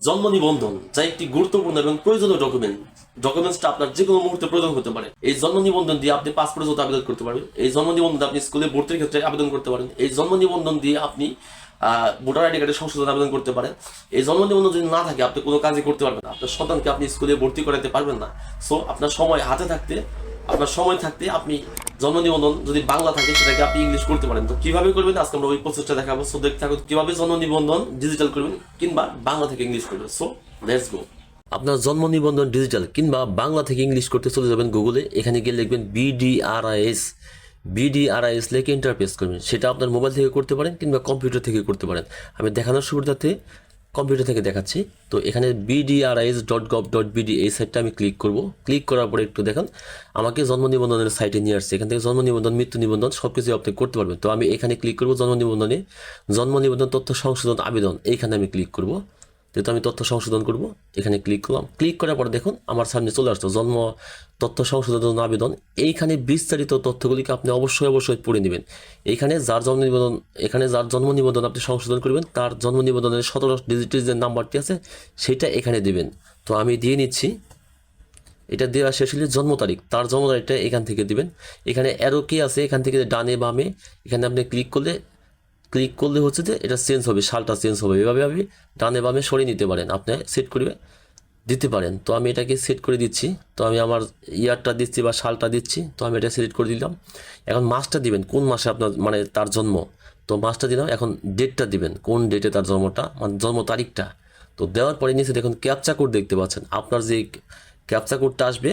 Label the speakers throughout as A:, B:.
A: জন্ম নিবন্ধন, যা একটি গুরুত্বপূর্ণ এবং প্রয়োজনীয় ডকুমেন্ট ডকুমেন্টসটা আপনার যে কোনো মুহূর্তে প্রয়োজন হতে পারে। এই জন্ম নিবন্ধন দিয়ে আপনি পাসপোর্টের জন্য আবেদন করতে পারবেন, এই জন্ম নিবন্ধন আপনি স্কুলে ভর্তির ক্ষেত্রে আবেদন করতে পারেন, এই জন্ম নিবন্ধন দিয়ে আপনি ভোটার আইডি কার্ডের সংশোধন আবেদন করতে পারেন। এই জন্ম নিবন্ধন যদি না থাকে, আপনি কোনো কাজই করতে পারবেন না। আপনার সন্তানকে আপনি স্কুলে ভর্তি করাতে পারবেন না। সো আপনার সময় হাতে থাকতে, আপনার সময় থাকতে আপনি জন্ম নিবন্ধন যদি বাংলা থাকে, সেটাকে আপনি ইংলিশ করতে পারেন। তো কীভাবে করবেন? আজকে আমরা ওই প্রসেসটা দেখাবো। সো দেখতে থাকুন, কীভাবে জন্ম নিবন্ধন ডিজিটাল করবেন কিংবা বাংলা থেকে ইংলিশ করবেন। সো লেটস গো আপনার জন্ম নিবন্ধন ডিজিটাল কিংবা বাংলা থেকে ইংলিশ করতে চলে যাবেন গুগলে এখানে গিয়ে লিখবেন বিডিআরআইএস বিডিআরআইএস লিখে ইন্টারপেস করবেন। সেটা আপনার মোবাইল থেকে করতে পারেন কিংবা কম্পিউটার থেকে করতে পারেন। আমি দেখানোর সুবিধাতে কম্পিউটার থেকে দেখাচ্ছি। তো এখানে BDRIS dot gov dot BD এই সাইটটা আমি ক্লিক করব। ক্লিক করার পরে একটু দেখেন, আমাকে জন্ম নিবন্ধনের সাইটে নিয়ে আসছে। এখান থেকে জন্ম নিবন্ধন, মৃত্যু নিবন্ধন সব কিছু আপনি করতে পারবেন। তো আমি এখানে ক্লিক করব জন্ম নিবন্ধনে। জন্ম নিবন্ধন, তথ্য সংশোধন, আবেদন, এইখানে আমি ক্লিক করব। যেহেতু আমি তথ্য সংশোধন করব, এখানে ক্লিক করলাম। ক্লিক করার পরে দেখুন, আমার সামনে চলে আসতো জন্ম, তথ্য সংশোধন আবেদন। এইখানে বিস্তারিত তথ্যগুলিকে আপনি অবশ্যই অবশ্যই পড়ে নেবেন। এইখানে যার জন্ম নিবেদন, এখানে যার জন্ম নিবন্ধন আপনি সংশোধন করবেন, তার জন্ম নিবন্ধনের সতেরো ডিজিটের যে নাম্বারটি আছে, সেটা এখানে দেবেন। তো আমি দিয়ে নিচ্ছি। এটা দেওয়া শেষ হলে জন্ম তারিখ, তার জন্ম তারিখটা এখান থেকে দিবেন। এখানে অ্যারো কি আছে, এখান থেকে ডানে বামে, এখানে আপনি ক্লিক করলে ক্লিক করলে হচ্ছে যে এটা চেঞ্জ হবে, সালটা চেঞ্জ হবে। এভাবে আপনি ডানে বামে সরিয়ে নিতে পারেন। আপনি সেট করবে দিতে পারেন। তো আমি এটাকে সেট করে দিচ্ছি। তো আমি আমার ইয়ারটা দিচ্ছি বা সালটা দিচ্ছি। তো আমি এটা সিলেক্ট করে দিলাম। এখন মাসটা দিবেন। কোন মাসে আপনার মানে তার জন্ম? তো মাসটা দিলাম। এখন ডেটটা দিবেন। কোন ডেটে তার জন্মটা? মানে জন্ম তারিখটা। তো দেওয়ার পরে নিচে দেখুন ক্যাপচা কোড দেখতে পাচ্ছেন। আপনার যে ক্যাপচা কোডটা আসবে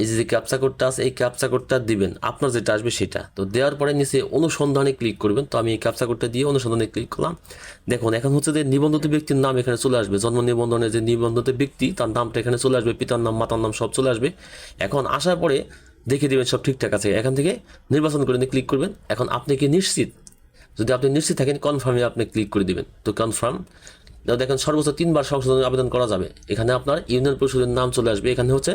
A: এই যে ক্যাপচা কোডটা আছে, এই ক্যাপচা কোডটা দিবেন, আপনার যেটা আসবে সেটা। তো দেওয়ার পরে নিচে অনুসন্ধানে ক্লিক করবেন। তো আমি এই ক্যাপচা কোডটা দিয়ে অনুসন্ধানে ক্লিক করলাম। দেখুন, এখন হচ্ছে যে নিবন্ধিত ব্যক্তির নাম এখানে চলে আসবে। জন্ম নিবন্ধনে যে নিবন্ধিত ব্যক্তি, তার নামটা এখানে চলে আসবে, পিতার নাম, মাতার নাম সব চলে আসবে। এখন আসার পরে দেখে দেবেন সব ঠিকঠাক আছে। এখান থেকে নির্বাচন করে ক্লিক করবেন। এখন আপনি কি নিশ্চিত? যদি আপনি নিশ্চিত থাকেন কনফার্মে আপনি ক্লিক করে দিবেন। তো কনফার্ম দেখেন, সর্বোচ্চ তিনবার সংশোধনের আবেদন করা যাবে। এখানে আপনার ইউনিয়ন পরিষদের নাম চলে আসবে। এখানে হচ্ছে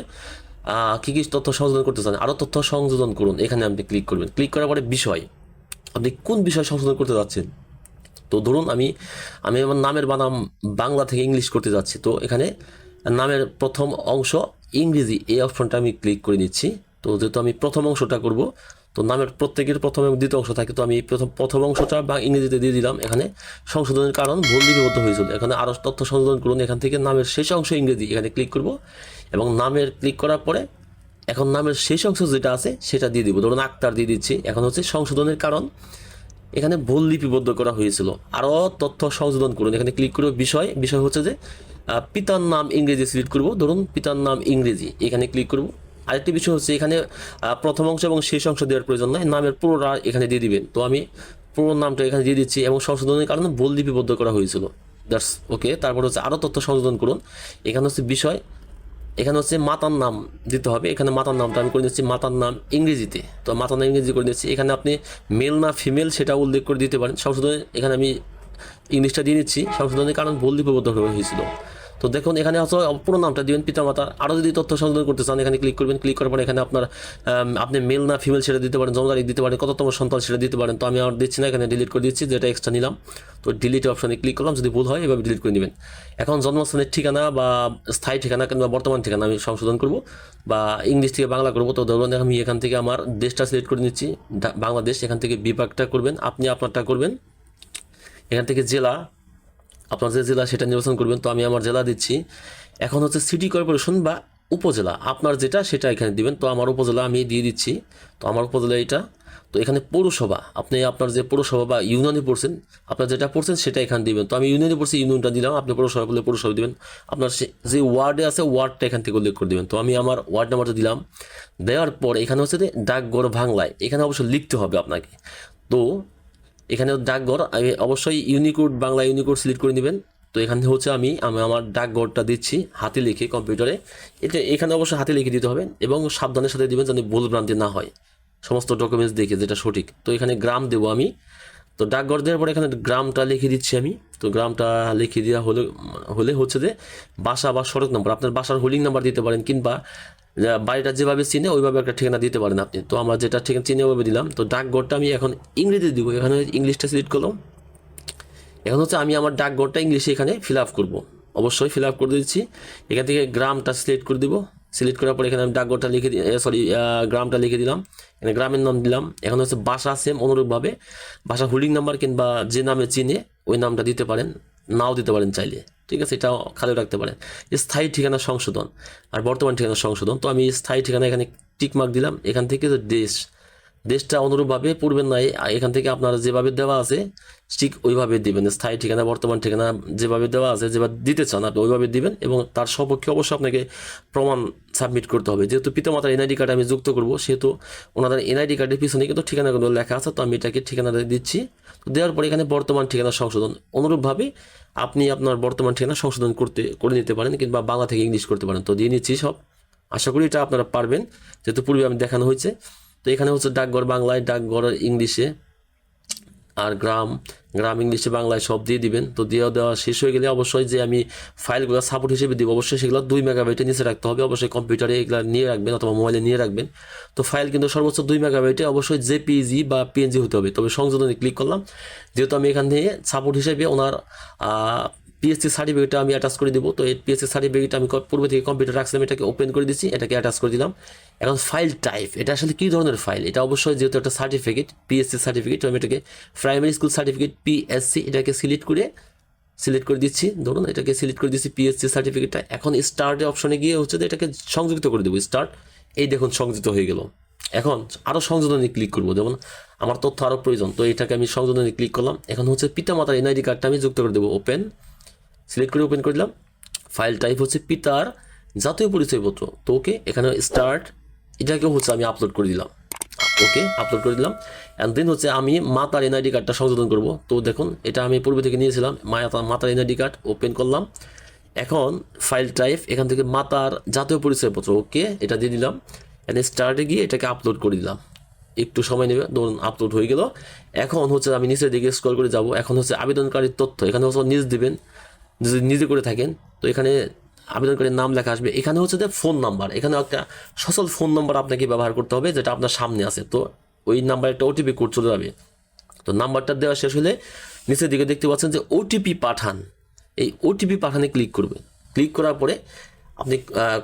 A: কি কি তথ্য সংশোধন করতে চান? আরও তথ্য সংযোজন করুন। এখানে আপনি ক্লিক করবেন। ক্লিক করার পরে বিষয়। আপনি কোন বিষয় সংশোধন করতে যাচ্ছেন? তো ধরুন আমি আমি আমার নামের বানাম বাংলা থেকে ইংলিশ করতে যাচ্ছি। তো এখানে নামের প্রথম অংশ ইংরেজি, এই অপশনটা আমি ক্লিক করে নিচ্ছি। তো যেহেতু আমি প্রথম অংশটা করব, তো নামের প্রত্যেকের প্রথম এবং দ্বিতীয় অংশ থাকে। তো আমি প্রথম প্রথম অংশটা বা ইংরেজিতে দিয়ে দিলাম। এখানে সংশোধনের কারণ ভুল লিপিবদ্ধ হয়েছিল। এখানে আরও তথ্য সংশোধন করুন। এখান থেকে নামের শেষ অংশ ইংরেজি। এখানে ক্লিক করব। এবং নামের ক্লিক করার পরে এখন নামের শেষ অংশ যেটা আছে, সেটা দিয়ে দিব। ধরুন আক্তার দিয়ে দিচ্ছি। এখন হচ্ছে সংশোধনের কারণ। এখানে ভুল লিপিবদ্ধ করা হয়েছিল। আরও তথ্য সংশোধন করুন। এখানে ক্লিক করব বিষয়। বিষয় হচ্ছে যে পিতার নাম ইংরেজি সিলেক্ট করব। ধরুন পিতার নাম ইংরেজি। এখানে ক্লিক করব। আরেকটি বিষয় হচ্ছে এখানে প্রথম অংশ এবং শেষ অংশ দেওয়ার প্রয়োজন নয় নামের পুরোটা এখানে দিয়ে দিবেন। তো আমি পুরো নামটা এখানে দিয়ে দিচ্ছি এবং সংশোধনের কারণে ভুল লিপিবদ্ধ করা হয়েছিল। দ্যাটস ওকে তারপর হচ্ছে আরও তথ্য সংশোধন করুন। এখানে হচ্ছে বিষয় এখানে হচ্ছে মাতার নাম দিতে হবে। এখানে মাতার নামটা আমি করে দিচ্ছি মাতার নাম ইংরেজিতে। তো মাতার নাম ইংরেজি করে দিচ্ছি এখানে আপনি মেল না ফিমেল সেটা উল্লেখ করে দিতে পারেন। সংশোধনে এখানে আমি ইংলিশটা দিয়ে দিচ্ছি সংশোধনের কারণ ভুল লিপিবদ্ধ হয়েছিল। তো দেখুন, এখানে হচ্ছে পুরো নামটা দিবেন পিতা মাতার আরও যদি তথ্য সংশোধন করতে চান, এখানে ক্লিক করবেন ক্লিক করার পরে এখানে আপনার আপনি মেল না ফিমেল সেটা দিতে পারেন জন্ম তারিখ দিতে পারেন, কততম সন্তান সেটা দিতে পারেন। তো আমি আর দিচ্ছি না, এখানে ডিলিট করে দিচ্ছি, যেটা এক্সট্রা নিলাম। তো ডিলিট অপশনে ক্লিক করলাম, যদি ভুল হয়, এভাবে ডিলিট করে নেবেন। এখন জন্মস্থানের ঠিকানা বা স্থায়ী ঠিকানা কিংবা বর্তমান ঠিকানা আমি সংশোধন করব, বা ইংলিশ থেকে বাংলা করব। তো ধরুন আমি এখান থেকে আমার দেশটা সিলেক্ট করে নিচ্ছি বাংলাদেশ, এখান থেকে বিভাগটা করবেন, আপনি আপনারটা করবেন। এখান থেকে জেলা আপনার যে জেলা সেটা নির্বাচন করবেন, তো আমি আমার জেলা দিচ্ছি। এখন হচ্ছে সিটি কর্পোরেশন বা উপজেলা, আপনার যেটা সেটা এখানে দিবেন। তো আমার উপজেলা আমি দিয়ে দিচ্ছি। তো আমার উপজেলা এটা তো এখানে পৌরসভা, আপনি আপনার যে পৌরসভা বা ইউনিয়নে পড়ছেন, আপনার যেটা পড়ছেন সেটা এখানে দিবেন। তো আমি ইউনিয়নে পড়ছি, ইউনিয়নটা দিলাম, আপনি পৌরসভা বলে পৌরসভা দিবেন। আপনার যে ওয়ার্ডে আছে, ওয়ার্ডটা এখান থেকে উল্লেখ করে দেবেন। তো আমি আমার ওয়ার্ড নাম্বারটা দিলাম। দেওয়ার পর এখানে হচ্ছে যে ডাকঘর বাংলায় এখানে অবশ্যই লিখতে হবে আপনাকে। তো এখানে ডাকঘর, আগে অবশ্যই ইউনিকোড বাংলা ইউনিকোড সিলেক্ট করে নেবেন। তো এখানে হচ্ছে আমি আমি আমার ডাকঘরটা দিচ্ছি হাতে লিখে কম্পিউটারে এটা, এখানে অবশ্যই হাতে লিখে দিতে হবে এবং সাবধানের সাথে দিবেন যেন ভুল ভ্রান্তি না হয়। সমস্ত ডকুমেন্টস দেখে, যেটা সঠিক। তো এখানে গ্রাম দেবো আমি। তো ডাকঘর দেওয়ার পরে এখানে গ্রামটা লিখে দিচ্ছি আমি। তো গ্রামটা লিখে দেওয়া হলে হলে হচ্ছে যে বাসা বা সড়ক নম্বর আপনার বাসার হোল্ডিং নাম্বার দিতে পারেন কিংবা বাড়িটা যেভাবে চিনে, ওইভাবে একটা ঠিকানা দিতে পারেন আপনি। তো আমার যেটা ঠিকানা চিনে ওইভাবে দিলাম। তো ডাকঘরটা আমি এখন ইংরেজিতে দিব। এখানে ইংলিশটা সিলেক্ট করলাম। এখন হচ্ছে আমি আমার ডাকঘরটা ইংলিশে এখানে ফিল আপ করব। অবশ্যই ফিল আপ করে দিচ্ছি। এখান থেকে গ্রামটা সিলেক্ট করে দিব। সিলেক্ট করার পরে এখানে আমি ডাকঘরটা লিখে সরি গ্রামটা লিখে দিলাম। এখানে গ্রামের নাম দিলাম। এখন হচ্ছে বাসা সেম অনুরূপভাবে। বাসা হোল্ডিং নাম্বার কিংবা যে নামে চিনে, ওই নামটা দিতে পারেন। নাও দিতে পারেন চাইলে। ঠিক আছে? এটাও খালি রাখতে পারেন। স্থায়ী ঠিকানা সংশোধন। আর বর্তমান ঠিকানা সংশোধন। তো আমি স্থায়ী ঠিকানা এখানে টিকমার্ক দিলাম। এখান থেকে দেশ দেশটা অনুরূপভাবে পূর্বের নাই এখান থেকে আপনার যেভাবে দেওয়া আছে, ঠিক ওইভাবে দিবেন। স্থায়ী ঠিকানা, বর্তমান ঠিকানা যেভাবে দেওয়া আছে, যেভাবে দিতে চান আপনি ওইভাবে দিবেন এবং তার সপক্ষে অবশ্যই আপনাকে প্রমাণ সাবমিট করতে হবে। যেহেতু পিতামাতার এনআইডি কার্ড আমি যুক্ত করব, সেহেতু ওনাদের এনআইডি কার্ডের পিছনে কিন্তু ঠিকানাগুলো লেখা আছে, তো আমি এটাকে ঠিকানাটা দিচ্ছি। তো দেওয়ার পরে এখানে বর্তমান ঠিকানা সংশোধন। অনুরূপভাবে আপনি আপনার বর্তমান ঠিকানা সংশোধন করতে, করে নিতে পারেন কিংবা বাংলা থেকে ইংলিশ করতে পারেন। তো দিয়ে নিচ্ছি সব। আশা করি এটা আপনারা পারবেন। যেহেতু পূর্বে আমি দেখানো হয়েছে তো এখানে হচ্ছে ডাকঘর বাংলায়, ডাকঘর ইংলিশে আর গ্রাম গ্রাম ইংলিশে বাংলায় সব দিয়ে দিবেন। তো দিয়ে দেওয়া শেষ হয়ে গেলে অবশ্যই যে আমি ফাইলগুলো সাপোর্ট হিসেবে দিব, অবশ্যই সেগুলো দুই মেগাবাইটের নিচে রাখতে হবে। অবশ্যই কম্পিউটারে এগুলো নিয়ে রাখবেন অথবা মোবাইলে নিয়ে রাখবেন। তো ফাইল কিন্তু সর্বোচ্চ দুই মেগাবাইটে অবশ্যই জেপিজি বা পিএনজি হতে হবে। তবে সংযোজনে ক্লিক করলাম। যেহেতু আমি এখান থেকে সাপোর্ট হিসেবে ওনার পিএসসি সার্টিফিকেটটা আমি অ্যাটাচ করে দিব। তো এই পিএসসি সার্টিফিকেট আমি পূর্বে থেকে কম্পিউটার রাখছিলাম, এটাকে ওপেন করে দিচ্ছি, এটাকে অ্যাটাচ করে দিলাম। এখন ফাইল টাইপ এটা আসলে কী ধরনের ফাইল এটা অবশ্যই যেহেতু একটা সার্টিফিকেট পিএসসি সার্টিফিকেট আমি এটাকে প্রাইমারি স্কুল সার্টিফিকেট পিএসসি এটাকে সিলেক্ট করে সিলেক্ট করে দিচ্ছি। ধরুন, এটাকে সিলেক্ট করে দিচ্ছি পিএসসি সার্টিফিকেটটা এখন স্টার্টে অপশনে গিয়ে হচ্ছে যে এটাকে সংযুক্ত করে দেবো স্টার্ট এই দেখুন, সংযুক্ত হয়ে গেল। এখন আরও সংযোজনে ক্লিক করব, যেমন আমার তথ্য আরও প্রয়োজন, তো এটাকে আমি সংযোজনে ক্লিক করলাম। এখন হচ্ছে পিতামাতার এনআইডি কার্ডটা আমি যুক্ত করে দেবো ওপেন সিলেক্ট করে ওপেন করে দিলাম। ফাইল টাইপ হচ্ছে পিতার জাতীয় পরিচয়পত্র। তো ওকে এখানে স্টার্ট এটাকেও হচ্ছে আমি আপলোড করে দিলাম। ওকে আপলোড করে দিলাম। অ্যান্ড দেন হচ্ছে আমি মাতার এনআইডি কার্ডটা সংশোধন করব। তো দেখুন, এটা আমি পূর্বে থেকে নিয়েছিলাম মাতা মাতার এনআইডি কার্ড ওপেন করলাম। এখন ফাইল টাইপ এখান থেকে মাতার জাতীয় পরিচয়পত্র ওকে এটা দিয়ে দিলাম। অ্যান্ড স্টার্টে গিয়ে এটাকে আপলোড করে দিলাম। একটু সময় নেবে, ধরুন আপলোড হয়ে গেল। এখন হচ্ছে আমি নিচের দিকে স্ক্রল করে যাব। এখন হচ্ছে আবেদনকারীর তথ্য, এখানে হচ্ছে নিজ দিবেন। যদি নিজে করে থাকেন, তো এখানে আবেদনকারীর নাম লেখা আসবে। এখানে হচ্ছে যে ফোন নাম্বার এখানে একটা সচল ফোন নাম্বার আপনাকে ব্যবহার করতে হবে যেটা আপনার সামনে আছে। তো ওই নাম্বার একটা ওটিপি কোড চলে যাবে। তো নাম্বারটা দেওয়া শেষ হলে নিচের দিকে দেখতে পাচ্ছেন যে ওটিপি পাঠান। এই ওটিপি পাঠানে ক্লিক করবে। ক্লিক করার পরে আপনি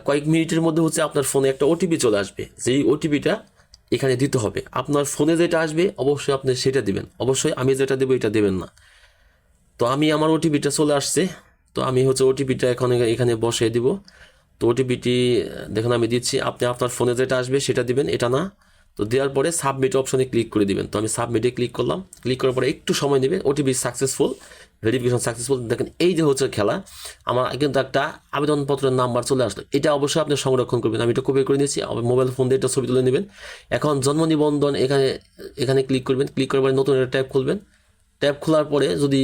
A: কয়েক মিনিটের মধ্যে হচ্ছে আপনার ফোনে একটা ওটিপি চলে আসবে। যেই ওটিপিটা এখানে দিতে হবে। আপনার ফোনে যেটা আসবে, অবশ্যই আপনি সেটা দিবেন। অবশ্যই আমি যেটা দেবো এটা দেবেন না। তো আমি আমার ওটিপিটা চলে আসছে। তো আমি হচ্ছে ওটিপিটা এখন এখানে বসিয়ে দিব। তো ওটিপিটি দেখুন আমি দিচ্ছি। আপনি আপনার ফোনে যেটা আসবে সেটা দিবেন, এটা না। তো দেওয়ার পরে সাবমিট অপশনে ক্লিক করে দিবেন। তো আমি সাবমিটে ক্লিক করলাম। ক্লিক করার পরে একটু সময় নেবে। OTP successful, verification successful. দেখেন এই যে হচ্ছে খেলা, আমার কিন্তু একটা আবেদনপত্রের নাম্বার চলে আসলো। এটা অবশ্যই আপনি সংরক্ষণ করবেন। আমি এটা কপি করে নিয়েছি। মোবাইল ফোন দিয়ে এটা ছবি তুলে নেবেন। এখন জন্ম নিবন্ধন এখানে এখানে ক্লিক করবেন। ক্লিক করার পরে নতুন একটা ট্যাব খুলবেন। ট্যাব খোলার পরে যদি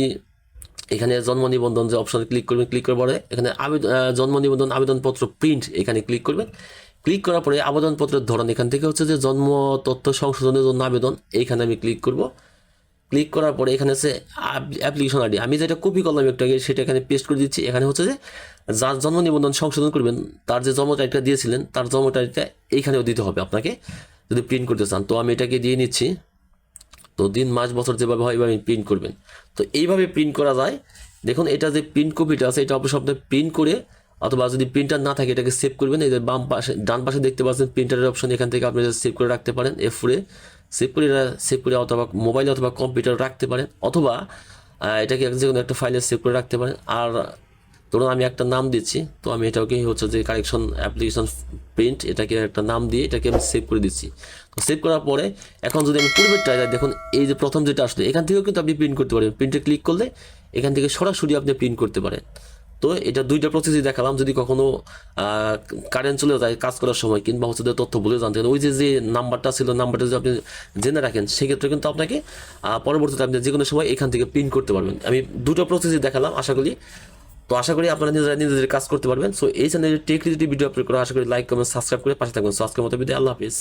A: এখানে জন্ম নিবন্ধন যে অপশনে ক্লিক করবেন ক্লিক করার পরে এখানে আবেদন জন্ম নিবন্ধন আবেদনপত্র প্রিন্ট এখানে ক্লিক করবেন। ক্লিক করার পরে আবেদনপত্রের ধরন এখান থেকে হচ্ছে যে জন্ম, তথ্য সংশোধনের জন্য আবেদন এইখানে আমি ক্লিক করব। ক্লিক করার পরে এখানে আছে অ্যাপ্লিকেশন আইডি আমি যেটা কপি করলাম একটু আগে, সেটা এখানে পেস্ট করে দিচ্ছি। এখানে হচ্ছে যে যার জন্ম নিবন্ধন সংশোধন করবেন, তার যে জন্ম তারিখটা দিয়েছিলেন, তার জন্ম তারিখটা এইখানেও দিতে হবে আপনাকে, যদি প্রিন্ট করতে চান। তো আমি এটাকে দিয়ে নিচ্ছি। তো দিন মাস বছর যেভাবে হয়, এভাবে প্রিন্ট করবেন। তো এইভাবে প্রিন্ট করা যায়। দেখুন, এটা যে প্রিন্ট কপিটা আছে, এটা অবশ্যই আপনি প্রিন্ট করে অথবা যদি প্রিন্টার না থাকে, এটাকে সেভ করবেন। এই যে বাম পাশে, ডান পাশে দেখতে পাচ্ছেন প্রিন্টারের অপশন এখান থেকে আপনি সেভ করে রাখতে পারেন এফ ফোরে সেভ করে সেভ করে অথবা মোবাইলে অথবা কম্পিউটার রাখতে পারেন, অথবা এটাকে যে কোনো একটা ফাইলে সেভ করে রাখতে পারেন। আর ধরুন আমি একটা নাম দিচ্ছি, তো আমি এটাকে হচ্ছে যে কারেকশন অ্যাপ্লিকেশন প্রিন্ট এটাকে একটা নাম দিয়ে এটাকে আমি সেভ করে দিচ্ছি। তো সেভ করার পরে এখন যদি আমি পূর্বেরটা যাই দেখুন এই যে প্রথম যেটা আসলে, এখান থেকেও কিন্তু আপনি প্রিন্ট করতে পারেন। প্রিন্টে ক্লিক করলে এখান থেকে সরাসরি আপনি প্রিন্ট করতে পারেন। তো এটা দুইটা প্রসেসই দেখালাম, যদি কখনো কারেন্ট চলে যায় কাজ করার সময়, কিংবা হচ্ছে তথ্য বলে জানতেন ওই যে যে নাম্বারটা ছিল নাম্বারটা যদি আপনি জেনে রাখেন, সেক্ষেত্রে কিন্তু আপনাকে পরবর্তীতে আপনি যে কোনো সময় এখান থেকে প্রিন্ট করতে পারবেন। আমি দুটো প্রসেসই দেখালাম, আশা করি তো আশা করি আপনারা নিজেরা নিজেদের কাজ করতে পারবেন। সো এই চ্যানেলের টেক ভিডিও আপলোড করা, আশা করি লাইক কমেন্ট সাবস্ক্রাইব করে পাশে থাকবেন। সো আজকের মতো বিদায়, আল্লাহ হাফিজ।